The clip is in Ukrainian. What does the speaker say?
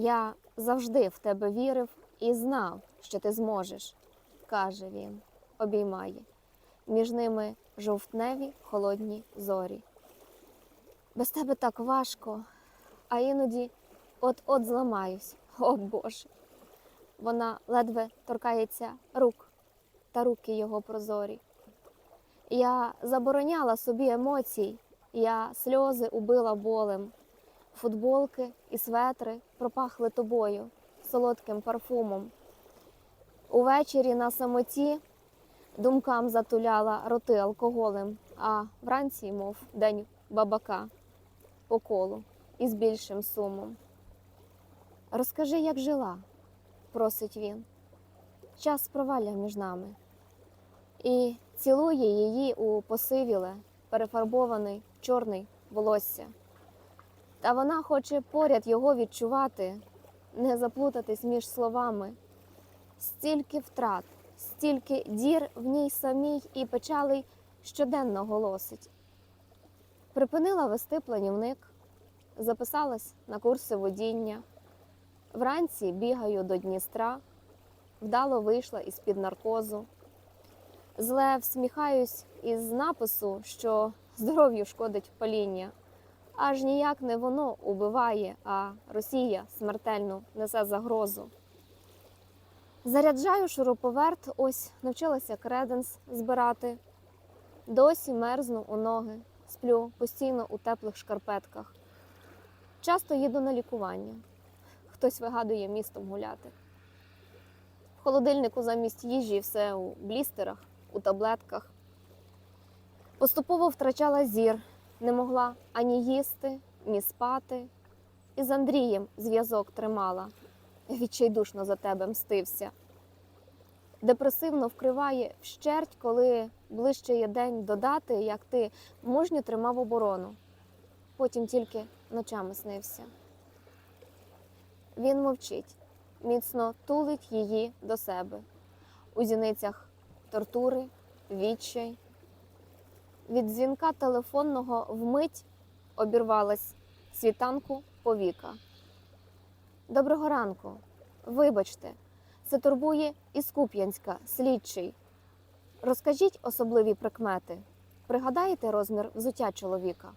Я завжди в тебе вірив і знав, що ти зможеш, каже він, обіймає. Між ними жовтневі холодні зорі. Без тебе так важко, а іноді от-от зламаюсь. О Боже. Вона ледве торкається рук, та руки його прозорі. Я забороняла собі емоцій, я сльози убила болем. Футболки і светри пропахли тобою солодким парфумом. Увечері на самоті думкам затуляла роти алкоголем, а вранці, мов день бабака, по колу із більшим сумом. Розкажи, як жила, просить він. Час провалля між нами. І цілує її у посивіле, перефарбований чорний волосся. Та вона хоче поряд його відчувати, не заплутатись між словами. Стільки втрат, стільки дір в ній самій і печалей щоденно голосить. Припинила вести планівник, записалась на курси водіння. Вранці бігаю до Дністра, вдало вийшла із-під наркозу. Зле всміхаюсь із напису, що здоров'ю шкодить паління. Аж ніяк не воно убиває, а Росія смертельно несе загрозу. Заряджаю шуруповерт, ось навчилася креденс збирати. Досі мерзну у ноги, сплю постійно у теплих шкарпетках. Часто їду на лікування. Хтось вигадує містом гуляти. В холодильнику замість їжі все у блістерах, у таблетках. Поступово втрачала зір, не могла ані їсти, ні спати. І з Андрієм зв'язок тримала. Відчайдушно за тебе мстився. Депресивно вкриває вщерть, коли ближче є день додати, як ти мужньо тримав оборону. Потім тільки ночами снився. Він мовчить, міцно тулить її до себе. У зіницях тортури, відчай. Від дзвінка телефонного вмить обірвалась світанку повіка. Доброго ранку. Вибачте, це турбує із Куп'янська, слідчий. Розкажіть особливі прикмети. Пригадаєте розмір взуття чоловіка?